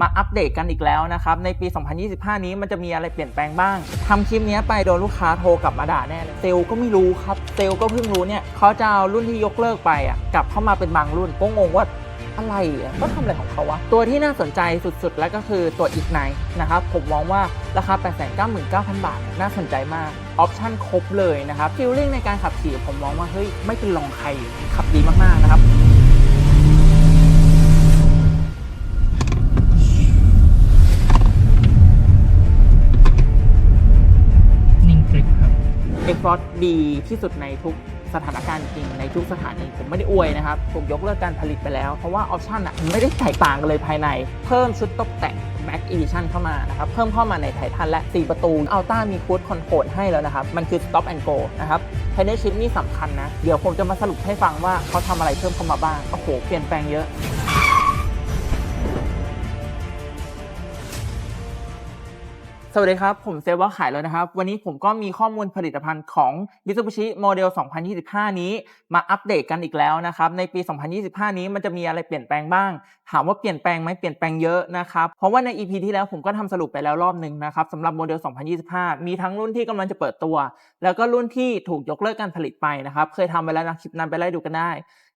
มาอัปเดตกันอีกแล้วนะครับ ในปี 2025 นี้มันจะมีอะไรเปลี่ยนแปลงบ้างทำคลิปนี้ไปโดนลูกค้าโทรกลับมาด่าแน่เลยเซลก็ไม่รู้ครับ เซลก็เพิ่งรู้เนี่ยเขาจะเอารุ่นที่ยกเลิกไปอะกลับเข้ามาเป็นบางรุ่นก็งงว่าอะไรอะก็ทำอะไรของเขาวะ ตัวที่น่าสนใจสุดๆ แล้วก็คือตัวอีกไนนะครับ ผมมองว่าราคา 899,000 บาท น่าสนใจมาก ออปชั่นครบเลยนะครับฟิลลิ่งในการขับขี่ผมมองว่าเฮ้ยไม่เป็นรองใครขับดีมากๆนะครับ เอ็กฟอร์ดีที่สุดในทุกสถานการณ์จริงในทุกสถานีผมไม่ได้อวยนะครับ ผมยกเลิกการผลิตไปแล้ว เพราะว่าออปชันอะมันไม่ได้แตกต่างกันเลยภายใน เพิ่มชุดตกแต่ง Max Edition เข้ามานะครับ เพิ่มเข้ามาในไททันและ 4 ประตู อัลต้ามีคูดคอนโทรลให้แล้วนะครับ มันคือ Stop and Go นะครับภายในชิปนี่สำคัญนะ เดี๋ยวผมจะมาสรุปให้ฟังว่าเขาทำอะไรเพิ่มเข้ามาบ้าง โอ้โห เปลี่ยนแปลงเยอะ สวัสดีครับ ผมเซลว่าขายแล้วนะครับ วันนี้ผมก็มีข้อมูลผลิตภัณฑ์ของ Mitsubishi Model 2025 นี้ มาอัปเดตกันอีกแล้วนะครับ ในปี 2025 นี้มันจะมีอะไรเปลี่ยนแปลงบ้าง ถามว่าเปลี่ยนแปลงไหมเปลี่ยนแปลงเยอะนะครับ เพราะว่าใน EP ที่แล้วผมก็ทำสรุปไปแล้วรอบหนึ่งนะครับสำหรับโมเดล 2025 มีทั้งรุ่นที่กำลังจะเปิดตัว แล้วก็รุ่นที่ถูกยกเลิกการผลิตไปนะครับเคยทำไปแล้วนะคลิปนั้นไปไล่ดูกันได้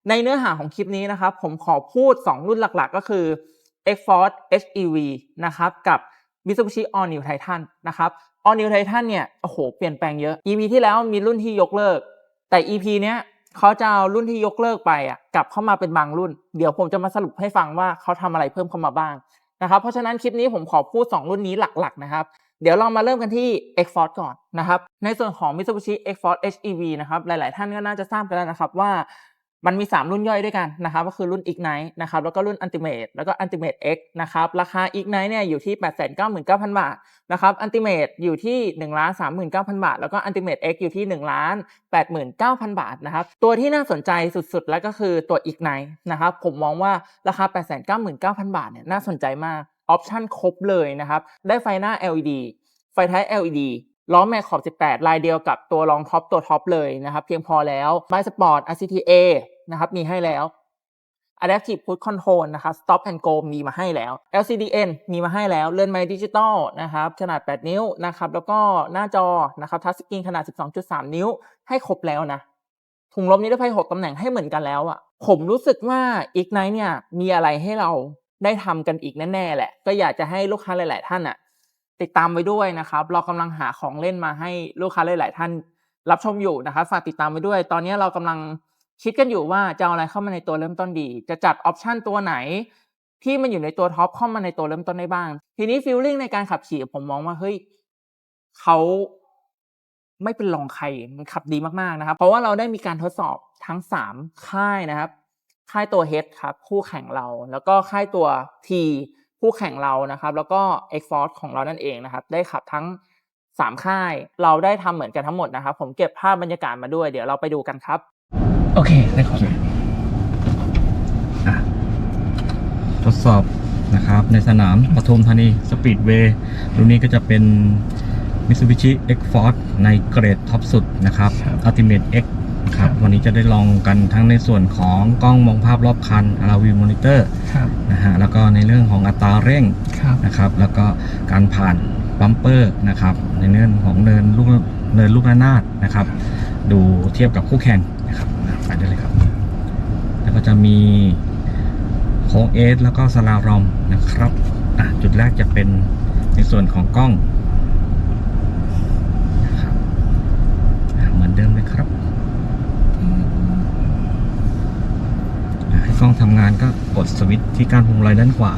ในเนื้อหาของคลิปนี้นะครับผมขอพูด 2 รุ่นหลัก ๆ ก็คือ X-Force HEV นะครับกับ Mitsubishi All New Titan นะครับ All New Titan เนี่ยโอ้โหเปลี่ยนแปลงเยอะ EP ที่แล้วมีรุ่นที่ยกเลิก แต่ EP เนี้ยเขาจะเอารุ่นที่ยกเลิกไปอะกลับเข้ามาเป็นบางรุ่น เดี๋ยวผมจะมาสรุปให้ฟังว่าเขาทำอะไรเพิ่มเข้ามาบ้างนะครับเพราะฉะนั้นคลิปนี้ผมขอพูด 2 รุ่นนี้หลักๆนะครับเดี๋ยวเรามาเริ่มกันที่ X-Force ก่อนนะครับในส่วนของ Mitsubishi X-Force HEV นะครับหลายๆ ท่านก็น่าจะทราบกันแล้วนะครับว่า มันมี 3 รุ่นย่อยด้วยกันนะครับก็คือรุ่น Ignite นะครับแล้วก็รุ่น Ultimate แล้วก็ Ultimate X นะครับราคา Ignite เนี่ยอยู่ที่ 899,000 บาทนะครับ Ultimate อยู่ที่1 39,000 บาท แล้วก็ Ultimate X อยู่ที่1 89,000 บาทนะครับตัวที่น่าสนใจสุดๆ แล้วก็คือตัว Ignite นะครับผมมองว่าราคา 899,000 บาทเนี่ยน่าสนใจมากออปชั่นครบเลยนะครับได้ไฟหน้า LED ไฟท้าย LED ล้อแม็กขอบ 18 ลายเดียวกับตัวรองท็อปตัวท็อปเลยนะครับ เพียงพอแล้วไบสปอร์ต RCTA นะครับมีให้แล้ว Adaptive Cruise Control นะครับ Stop and Go มีมาให้แล้ว LCDN มีมาให้แล้วเลื่อนไม้ดิจิตอลนะครับขนาด 8 นิ้วนะครับแล้วก็หน้าจอนะครับทัชสกรีนขนาด 12.3 นิ้วให้ครบแล้วนะถุงลมนิรภัย 6 ตำแหน่งให้เหมือนกันแล้วอะ่ะผมรู้สึกว่า Ignite เนี่ยมีอะไรให้เราได้ทำกันอีกแน่ๆแหละ ก็อยากจะให้ลูกค้าหลาย ๆ ท่านอะ ติดตามไว้ด้วยนะครับ เรากำลังหาของเล่นมาให้ลูกค้าหลาย ๆ ท่านรับชมอยู่นะครับฝากติดตามไว้ด้วย ตอนนี้เรากำลังคิดกันอยู่ว่าจะเอาอะไรเข้ามาในตัวเริ่มต้นดี จะจัดออปชันตัวไหน ที่มันอยู่ในตัวท็อปเข้ามาในตัวเริ่มต้นได้บ้าง ทีนี้ฟีลลิ่งในการขับขี่ผมมองว่าเฮ้ยเขาไม่เป็นรองใครมันขับดีมากๆนะครับ เพราะว่าเราได้มีการทดสอบทั้ง 3 ค่ายนะครับ ค่ายตัว H ครับ คู่แข่งเรา แล้วก็ค่ายตัว T คู่แข่งเรานะครับ แล้วก็ X Force ของเรานั่นเองนะครับ ได้ขับทั้ง 3 ค่าย เราได้ทำเหมือนกันทั้งหมดนะครับ ผมเก็บภาพบรรยากาศมาด้วย เดี๋ยวเราไปดูกันครับ โอเคได้ขออะทดสอบนะครับ ในสนามปทุมธานีสปีดเวย์รุ่นนี้ก็จะเป็น Mitsubishi X-Force ในเกรดท็อปสุดนะครับ Ultimate X ครับวันนี้จะได้ลองกันทั้งในส่วนของกล้องมองภาพรอบคัน RV Monitor ครับนะฮะแล้วก็ในเรื่องของอัตราเร่งครับนะครับแล้วก็การผ่านบัมเปอร์นะครับในเรื่องของเนินลูกเนินลูกระนาดนะครับ ดูเทียบกับคู่แข่งนะครับไปได้เลยครับ แล้วก็จะมีโค้งเอสแล้วก็สลารอมนะครับอะจุดแรกจะเป็นในส่วนของกล้องนะครับอะเหมือนเดิมเลยครับอะให้กล้องทำงานก็ก ดสวิตช์ที่การพวงมาลัยด้านขวา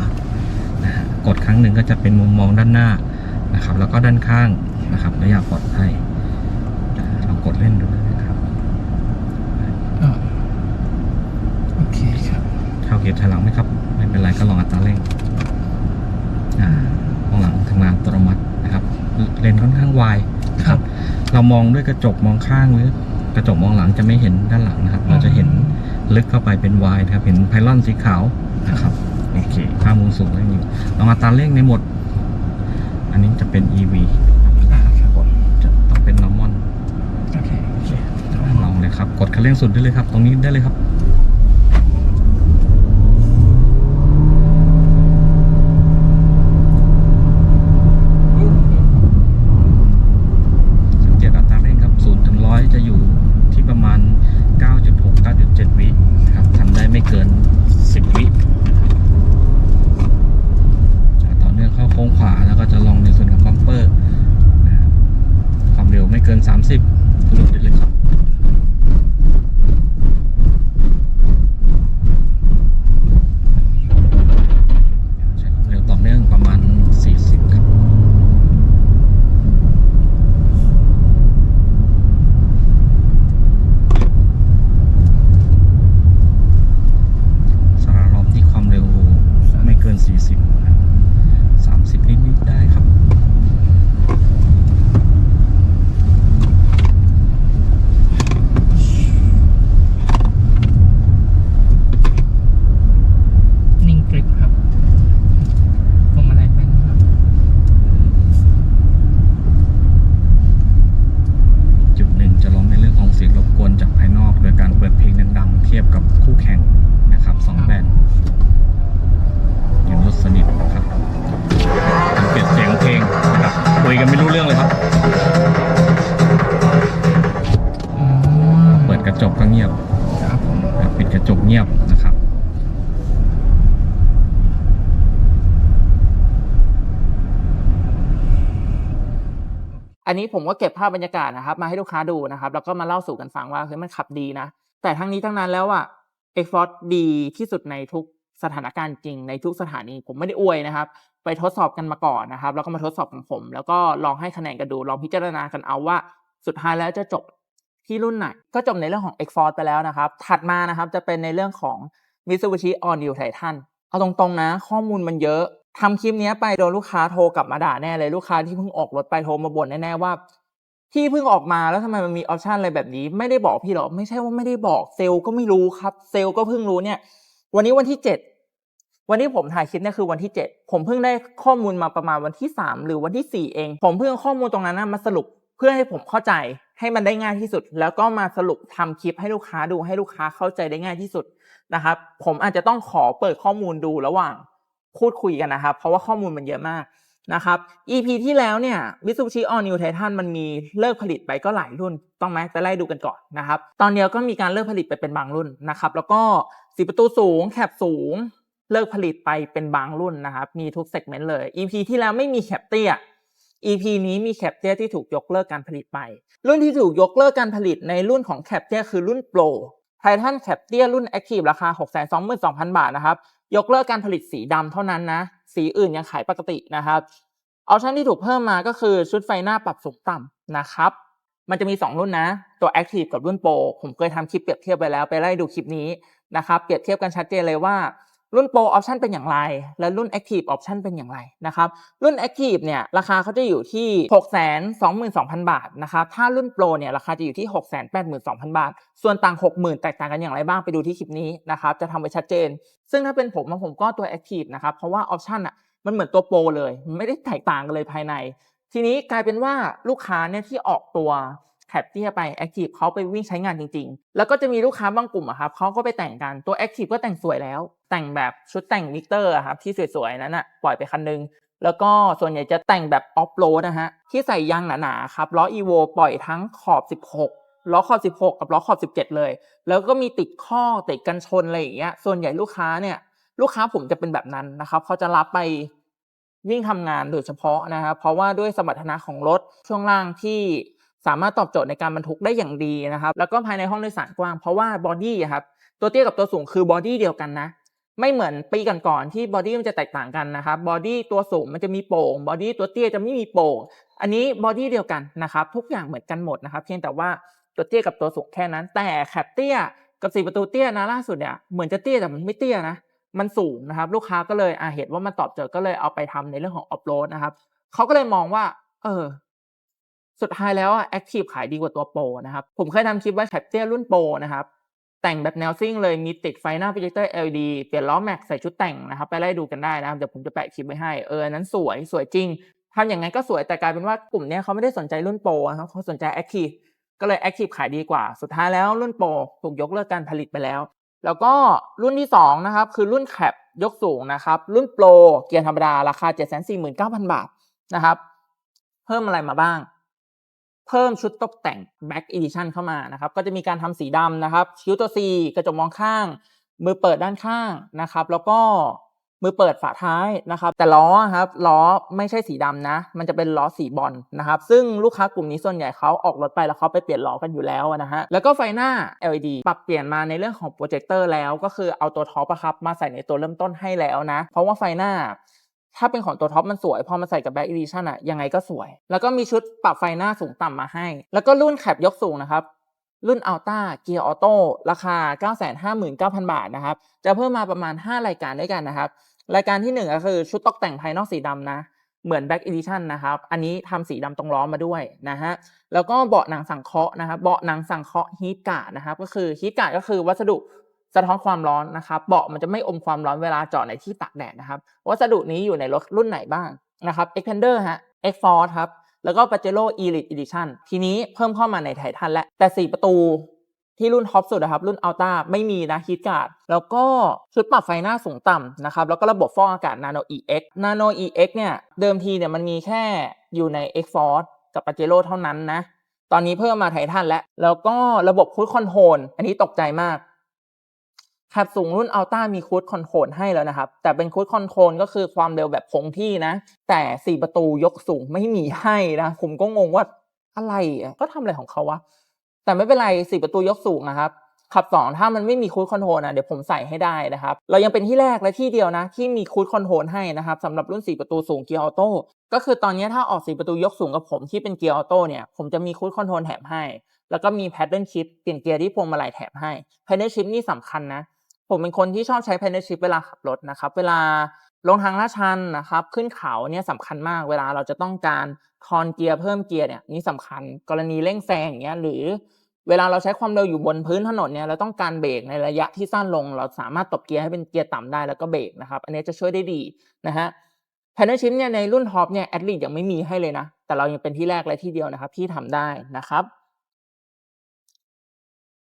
นะฮะกดครั้งหนึ่งก็จะเป็นมุมมองด้านหน้านะครับ แล้วก็ด้านข้างนะครับระยะปลอดภัยอะลองกดเล่นดูนะครับอ่าโอเคครับเข้าเกียร์ถอยหลังไหมครับ ไม่เป็นไรก็ลองอัตราเร่งอ่าข้างหลังทำงานอัตโนมัตินะครับ เลนค่อนข้างวายนะคครัรับบเรามองด้วยกระจกมองข้างหรือกระจกมองหลังจะไม่เห็นด้านหลังนะครับ เราจะเห็น ลึกเข้าไปเป็นวายนะครับ เห็นไพลอนสีขาวนะครับโอเคภาพมุมสูงเร่งอยู่ลองอัตราเร่งในโหมด อันนี้จะเป็น EV อ่าครับผมจะต้องเป็น normal โอเคโอเคลองเลยครับ กดคันเร่งสุดได้เลยครับ ตรงนี้ได้เลยครับ ผมก็เก็บภาพบรรยากาศนะครับ มาให้ลูกค้าดูนะครับ แล้วก็มาเล่าสู่กันฟังว่าเฮ้ยมันขับดีนะ แต่ทั้งนี้ทั้งนั้นแล้วอะ e x f o r ดีที่สุดในทุกสถานการณ์จริงในทุกสถานีผมไม่ได้อวยนะครับ ไปทดสอบกันมาก่อนนะครับ แล้วก็มาทดสอบของผม แล้วก็ลองให้คะแนนกันดู ลองพิจารณากันเอาว่า สุดท้ายแล้วจะจบที่รุ่นไหน ก็จบในเรื่องของ x f o r ไปแล้วนะครับ ถัดมานะครับจะเป็นในเรื่องของ Mitsubishi All New Titan เอาตรงๆนะ ข้อมูลมันเยอะ ทำคลิปนี้ไปโดนลูกค้าโทรกลับมาด่าแน่เลยลูกค้าที่เพิ่งออกรถไปโทรมาบ่นแน่ๆว่าที่เพิ่งออกมาแล้วทำไมมันมีออปชันอะไรแบบนี้ ไม่ได้บอกพี่หรอไม่ใช่ว่าไม่ได้บอกเซลล์ก็ไม่รู้ครับ เซลล์ก็เพิ่งรู้เนี่ย วันนี้วันที่เจ็ดวันที่ผมถ่ายคลิปเนี่ยคือวันที่เจ็ดผมเพิ่งได้ข้อมูลมาประมาณวันที่สามหรือวันที่สี่เอง ผมเพิ่งข้อมูลตรงนั้นนะมาสรุปเพื่อให้ผมเข้าใจให้มันได้ง่ายที่สุด แล้วก็มาสรุปทำคลิปให้ลูกค้าดูให้ลูกค้าเข้าใจได้ง่ายที่สุดนะครับ ผมอาจจะต้องขอเปิดข้อมูลดูระหว่าง พูดคุยกันนะครับ เพราะว่าข้อมูลมันเยอะมากนะครับ EP ที่แล้วเนี่ย Mitsubishi All New Titan มันมีเลิกผลิตไปก็หลายรุ่น ต้องไหมไปไล่ดูกันก่อนนะครับ ตอนเดียวก็มีการเลิกผลิตไปเป็นบางรุ่นนะครับ แล้วก็สีประตูสูง แคปสูง เลิกผลิตไปเป็นบางรุ่นนะครับ มีทุกเซกเมนต์เลย EP ที่แล้วไม่มีแคปเตี้ย EP นี้มีแคปเตี้ยที่ถูกยกเลิกการผลิตไป รุ่นที่ถูกยกเลิกการผลิตในรุ่นของแคปเตี้ยคือรุ่น Pro Titan แคปเตี้ยรุ่น Active ราคา 622,000 บาทนะครับ ยกเลิกการผลิตสีดำเท่านั้นนะ สีอื่นยังขายปกตินะครับออปชันที่ถูกเพิ่มมาก็คือชุดไฟหน้าปรับสูงต่ำนะครับ มันจะมี 2 รุ่นนะ ตัว Active กับรุ่น Pro ผมเคยทำคลิปเปรียบเทียบไปแล้วไปไล่ดูคลิปนี้นะครับ เปรียบเทียบกันชัดเจนเลยว่า รุ่น Pro ออปชันเป็นอย่างไร และรุ่น Active ออปชันเป็นอย่างไรนะครับรุ่น Active เนี่ยราคาเขาจะอยู่ที่ 622,000 บาทนะครับถ้ารุ่น Pro เนี่ยราคาจะอยู่ที่ 682,000 บาท ส่วนต่าง 60,000 แตกต่างกันอย่างไรบ้างไปดูที่คลิปนี้นะครับจะทำไว้ชัดเจน ซึ่งถ้าเป็นผมผมก็ตัว Active นะครับเพราะว่าออปชันอะมันเหมือนตัวโปรเลย ไม่ได้แตกต่างกันเลยภายใน ทีนี้กลายเป็นว่าลูกค้าเนี่ยที่ออกตัวแคปเตียไป Active เขาไปวิ่งใช้งานจริง ๆ แล้วก็จะมีลูกค้าบางกลุ่มอะครับเขาก็ไปแต่งกันตัว Active ก็แต่งสวยแล้ว แต่งแบบชุดแต่งวิกเตอร์ครับที่สวยๆนั้นอะปล่อยไปคันนึง แล้วก็ส่วนใหญ่จะแต่งแบบออฟโรดนะฮะที่ใส่ยางหนาๆครับล้อ EVO ปล่อยทั้งขอบ 16 ล้อขอบ 16 กับล้อขอบ 17 เลย แล้วก็มีติดข้อติดกันชนอะไรอย่างเงี้ยส่วนใหญ่ลูกค้าเนี่ยลูกค้าผมจะเป็นแบบนั้นนะครับเขาจะรับไปวิ่งทำงานโดยเฉพาะนะครับเพราะว่าด้วยสมรรถนะของรถช่วงล่างที่สามารถตอบโจทย์ในการบรรทุกได้อย่างดีนะครับ แล้วก็ภายในห้องโดยสารกว้างเพราะว่าบอดี้ครับตัวเตี้ยกับตัวสูงคือบอดี้เดียวกันนะ ไม่เหมือนปีก่อนๆที่บอดี้มันจะแตกต่างกันนะครับบอดี้ตัวสูงมันจะมีโป่งบอดี้ตัวเตี้ยจะไม่มีโป่งอันนี้บอดี้เดียวกันนะครับทุกอย่างเหมือนกันหมดนะครับเพียงแต่ว่าตัวเตี้ยกับตัวสูงแค่นั้น แต่แคปเตี้ยกับสี่ประตูเตี้ยนะล่าสุดเนี่ยเหมือนจะเตี้ยแต่มันไม่เตี้ยนะมันสูงนะครับลูกค้าก็เลยอาเห็นว่ามันตอบโจทย์ก็เลยเอาไปทำในเรื่องของออฟโรดนะครับเขาก็เลยมองว่า เออ สุดท้ายแล้วอะแอคทีฟขายดีกว่าตัวโปรนะครับผมเคยทำคลิปไว้แคปเตี้ยรุ่นโปรนะครับ แต่งแบบแนวซิ่งเลยมีติดไฟหน้าโปรเจคเตอร์ LED เปลี่ยนล้อแม็กใส่ชุดแต่งนะครับ ไปไล่ดูกันได้นะครับ เดี๋ยวผมจะแปะคลิปไว้ให้ เออนั้นสวยสวยจริงทำอย่างนั้นก็สวยแต่กลายเป็นว่ากลุ่มเนี้ยเขาไม่ได้สนใจรุ่นโปรนะครับเขาสนใจแอคทีฟก็เลยแอคทีฟขายดีกว่า สุดท้ายแล้วรุ่นโปรถูกยกเลิกการผลิตไปแล้ว แล้วก็รุ่นที่2นะครับคือรุ่นแคปยกสูงนะครับ รุ่นโปรเกียร์ธรรมดาราคา 749,000 บาทนะครับ เพิ่มอะไรมาบ้าง เพิ่มชุดตกแต่ง Back Edition เข้ามานะครับ ก็จะมีการทำสีดำนะครับ คิ้วตัว C กระจกมองข้าง มือเปิดด้านข้างนะครับ แล้วก็มือเปิดฝาท้ายนะครับ แต่ล้อครับล้อไม่ใช่สีดำนะ มันจะเป็นล้อสีบอลนะครับ ซึ่งลูกค้ากลุ่มนี้ส่วนใหญ่เขาออกรถไปแล้วเขาไปเปลี่ยนล้อกันอยู่แล้วนะฮะแล้วก็ไฟหน้า LED ปรับเปลี่ยนมาในเรื่องของโปรเจคเตอร์แล้ว ก็คือเอาตัวท็อปครับมาใส่ในตัวเริ่มต้นให้แล้วนะ เพราะว่าไฟหน้า ถ้าเป็นของตัวท็อปมันสวย พอมาใส่กับแบ็ k อีดิชันอะยังไงก็สวย แล้วก็มีชุดปรับไฟหน้าสูงต่ำมาให้ แล้วก็รุ่นแคปยกสูงนะครับ รุ่น Alta เกียร์ออโต้ราคา 959,000 บาทนะครับ จะเพิ่มมาประมาณ 5 รายการด้วยกันนะครับ รายการที่ 1 ก็คือชุดตกแต่งภายนอกสีดำนะ เหมือน Black Edition นะครับ อันนี้ทำสีดำตรงล้อมาด้วยนะฮะ แล้วก็เบาะหนังสังเคราะห์นะครับ เบาะหนังสังเคราะห์ฮีทการ์ดนะครับ ก็คือฮีทการ์ดก็คือวัสดุ สะท้อนความร้อนนะครับเบาะมันจะไม่อมความร้อนเวลาจอดในที่ตากแดดนะครับ วัสดุนี้อยู่ในรถรุ่นไหนบ้างนะครับ Expander ฮะ X Force ครับแล้วก็ Pajero Elite Edition ทีนี้เพิ่มเข้ามาในไททันและแต่ 4 ประตูที่รุ่นท็อปสุดนะครับ รุ่น Alta ไม่มีนะฮีทการ์ดแล้วก็ชุดปรับไฟหน้าสูงต่ำนะครับ แล้วก็ระบบฟอกอากาศ Nano EX Nano EX เนี่ยเดิมทีเนี่ยมันมีแค่อยู่ใน X Force กับ Pajero เท่านั้นนะ ตอนนี้เพิ่มมาไททันแล้ว แล้วก็ระบบคูดคอนโทรลอันนี้ตกใจมาก แคปสูงรุ่น Alta มีคูดคอนโทรลให้แล้วนะครับ แต่เป็นคูดคอนโทรลก็คือความเร็วแบบคงที่นะ แต่ 4 ประตูยกสูงไม่มีให้นะ ผมก็งงว่าอะไรก็ทำอะไรของเขาวะ แต่ไม่เป็นไร 4 ประตูยกสูงนะครับขับ 2 ถ้ามันไม่มีคูดคอนโทรลนะเดี๋ยวผมใส่ให้ได้นะครับ เรายังเป็นที่แรกและที่เดียวนะ ที่มีคูดคอนโทรลให้นะครับสำหรับรุ่น 4 ประตูสูงเกียร์ออโต้ก็คือตอนนี้ถ้าออก4ประตูยกสูงกับผมที่เป็นเกียร์ออโต้เนี่ยผมจะมีคูดคอนโทรลแถมให้ แล้วก็มีแพดเดิลชิพเปลี่ยนเกียร์ที่พวงมาลัยแถมให้แพดเดิลชิพนี่สำคัญนะ ผมเป็นคนที่ชอบใช้แพดเดิลชิพเวลาขับรถนะครับ เวลาลงทางลาดชันนะครับ ขึ้นเขาเนี่ยสำคัญมาก เวลาเราจะต้องการคอนเกียร์เพิ่มเกียร์เนี่ยนี่สำคัญ กรณีเร่งแซงอย่างเงี้ยหรือเวลาเราใช้ความเร็วอยู่บนพื้นถนนเนี่ยเราต้องการเบรกในระยะที่สั้นลง เราสามารถตบเกียร์ให้เป็นเกียร์ต่ำได้แล้วก็เบรกนะครับอันนี้จะช่วยได้ดีนะฮะแพนเนอร์ชิพเนี่ยในรุ่นท็อปเนี่ยแอดลีดยังไม่มีให้เลยนะ แต่เรายังเป็นที่แรกและที่เดียวนะครับ ที่ทำได้นะครับ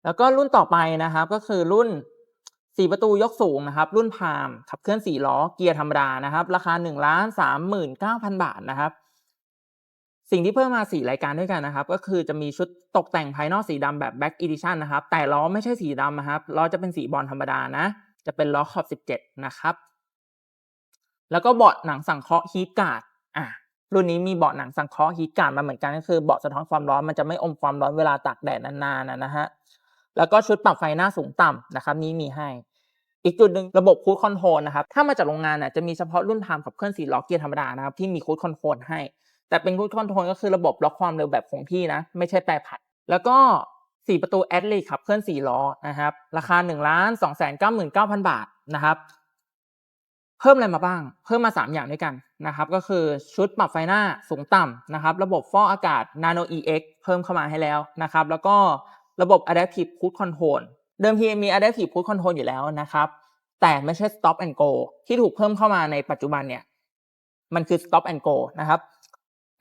แล้วก็รุ่นต่อไปนะครับก็คือรุ่น 4 ประตูยกสูงนะครับ รุ่นพามขับเคลื่อน 4 ล้อเกียร์ธรรมดานะครับ ราคา1นึ่งล้านสามหมื่นเก้าพันบาทนะครับ สิ่งที่เพิ่มมา 4 รายการด้วยกันนะครับ ก็คือจะมีชุดตกแต่งภายนอกสีดำแบบ Black Edition นะครับ แต่ล้อไม่ใช่สีดำนะครับล้อจะเป็นสีบอลธรรมดานะ จะเป็นล้อขอบ 17 นะครับ แล้วก็เบาะหนังสังเคราะห์ฮีทการ์ดอะรุ่นนี้มีเบาะหนังสังเคราะห์ฮีทการ์ดมาเหมือนกันก็คือเบาะสะท้อนความร้อนมันจะไม่อมความร้อนเวลาตากแดดนานๆนะฮะ แล้วก็ชุดปรับไฟหน้าสูงต่ำนะครับนี้มีให้ อีกจุดหนึ่งระบบคูดคอนโทรลนะครับถ้ามาจากโรงงานน่ะจะมีเฉพาะรุ่นพามขับเคลื่อนสี่ล้อเกียร์ธรรมดานะครับที่มีคูดคอนโทรลให้ แต่เป็นคูดคอนโทรลก็คือระบบล็อกความเร็วแบบคงที่นะไม่ใช่แปรผันแล้วก็4ประตูแอดลีขับเคลื่อน4ล้อนะครับราคา1ล้าน2 9 9 0 0 0บาทนะครับ เพิ่มอะไรมาบ้าง เพิ่มมา3อย่างด้วยกันนะครับ ก็คือชุดปรับไฟหน้าสูงต่ำนะครับ ระบบฟอกอากาศ Nano EX เพิ่มเข้ามาให้แล้วนะครับ แล้วก็ ระบบ Adaptive Cruise Control เดิมทีมี Adaptive Cruise Control อยู่แล้วนะครับ แต่ไม่ใช่ Stop and Go ที่ถูกเพิ่มเข้ามาในปัจจุบันเนี่ยมันคือ Stop and Go นะครับ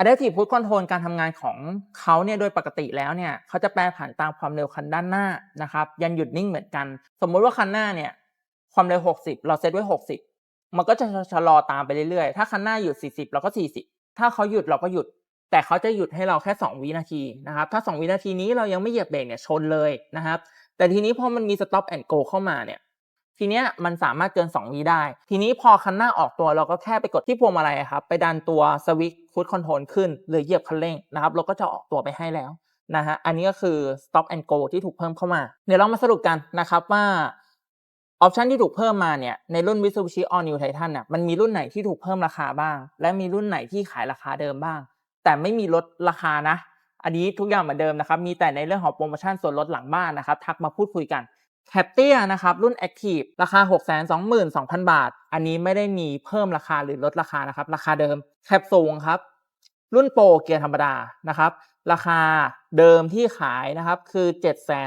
Adaptive Cruise Control การทำงานของเขาเนี่ยโดยปกติแล้วเนี่ยเขาจะแปรผันตามความเร็วคันด้านหน้านะครับ ยันหยุดนิ่งเหมือนกัน สมมติว่าคันหน้าเนี่ยความเร็ว 60 เราเซตไว้ 60 มันก็จะชะลอตามไปเรื่อยๆ ถ้าคันหน้าหยุด 40 เราก็ 40 ถ้าเขาหยุดเราก็หยุด แต่เขาจะหยุดให้เราแค่ 2 วินาทีนะครับ ถ้า 2 วินาทีนี้เรายังไม่เหยียบเบรกเนี่ยชนเลยนะครับ แต่ทีนี้พอมันมี stop and go เข้ามาเนี่ย ทีเนี้ยมันสามารถเกิน 2 วิได้ ทีนี้พอคันหน้าออกตัวเราก็แค่ไปกดที่พวงมาลัยครับ ไปดันตัวสวิตช์คูดคอนโทรลขึ้น หรือเหยียบคันเร่งนะครับเราก็จะออกตัวไปให้แล้วนะฮะ อันนี้ก็คือ stop and go ที่ถูกเพิ่มเข้ามา เดี๋ยวเรามาสรุปกันนะครับว่าออปชันที่ถูกเพิ่มมาเนี่ยในรุ่น Mitsubishi All New Titan น่ะมันมีรุ่นไหนที่ถูกเพิ่มราคาบ้าง และมีรุ่นไหนที่ขายราคาเดิมบ้าง แต่ไม่มีลดราคานะ อันนี้ทุกอย่างเหมือนเดิมนะครับ มีแต่ในเรื่องของโปรโมชั่นส่วนลดหลังบ้านนะครับ ทักมาพูดคุยกันแคปเตียนะครับรุ่น Active ราคา 622,000 บาท อันนี้ไม่ได้มีเพิ่มราคาหรือลดราคานะครับ ราคาเดิมแคปสูงครับ รุ่นโปรเกียร์ธรรมดานะครับ ราคาเดิมที่ขายนะครับคือ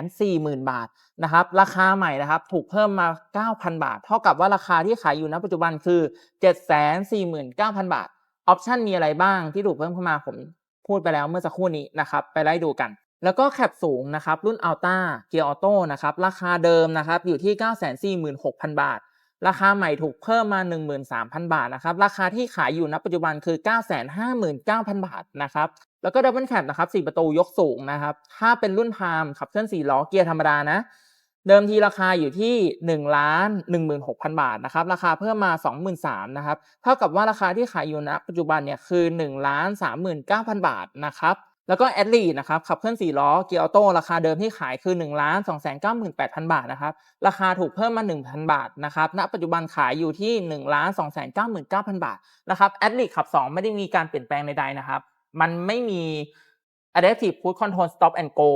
740,000 บาทนะครับ ราคาใหม่นะครับถูกเพิ่มมา 9,000 บาท เท่ากับว่าราคาที่ขายอยู่ณปัจจุบันคือ 749,000 บาท ออปชันมีอะไรบ้างที่ถูกเพิ่มเข้ามาผมพูดไปแล้วเมื่อสักครู่นี้นะครับ ไปไล่ดูกัน แล้วก็แคปสูงนะครับรุ่น Alta เกียร์ออโต้นะครับราคาเดิมนะครับอยู่ที่ 946,000 บาท ราคาใหม่ถูกเพิ่มมา 13,000 บาทนะครับราคาที่ขายอยู่ณปัจจุบันคือ 959,000 บาทนะครับแล้วก็ดับเบิลแคปนะครับ4ประตูยกสูงนะครับถ้าเป็นรุ่นพามขับเคลื่อน4ล้อเกียร์ธรรมดานะ เดิมทีราคาอยู่ที่1ล้าน16,000 บาทนะครับราคาเพิ่มมา 23,000นะครับเท่ากับว่าราคาที่ขายอยู่ณปัจจุบันเนี่ยคือ1ล้าน39,000 บาทนะครับแล้วก็แอดลีนะครับขับเคลื่อน4ล้อเกียร์ออโต้ราคาเดิมที่ขายคือ1ล้าน298,000 บาทนะครับราคาถูกเพิ่มมา 1,000 บาทนะครับณปัจจุบันขายอยู่ที่1ล้าน299,000 บาทนะครับแอดลีขับ 2 ไม่ได้มีการเปลี่ยนแปลงใดๆนะครับมันไม่มี Adaptive Cruise Control Stop and Go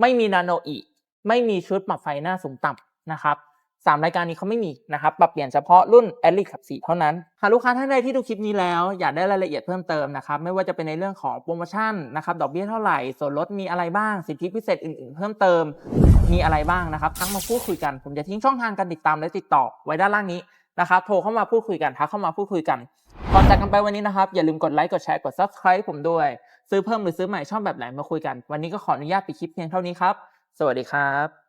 ไม่มี Nano E ไม่มีชุดปรับไฟหน้าสูงต่ำนะครับสามรายการนี้เขาไม่มีนะครับ ปรับเปลี่ยนเฉพาะรุ่น a l i ขับ4เท่านั้น หากลูกค้าท่านใดที่ดูคลิปนี้แล้ว อยากได้รายละเอียดเพิ่มเติมนะครับ ไม่ว่าจะเป็นในเรื่องของโปรโมชั่นนะครับ ดอกเบี้ยเท่าไหร่ ส่วนลดมีอะไรบ้าง สิทธิพิเศษอื่นๆ เพิ่มเติม มีอะไรบ้างนะครับ ทักมาพูดคุยกัน ผมจะทิ้งช่องทางการติดตามและติดต่อไว้ด้านล่างนี้นะครับ โทรเข้ามาพูดคุยกันทักเข้ามาพูดคุยกัน ก่อนจากกันไปวันนี้นะครับ อย่าลืมกดไลค์ กดแชร์ กด subscribe ผมด้วย ซื้อเพิ่มหรือซื้อใหม่ชอบแบบไหนมาคุยกัน วันนี้ก็ขออนุญาตปิดคลิปเพียงเท่านี้ครับ สวัสดีครับ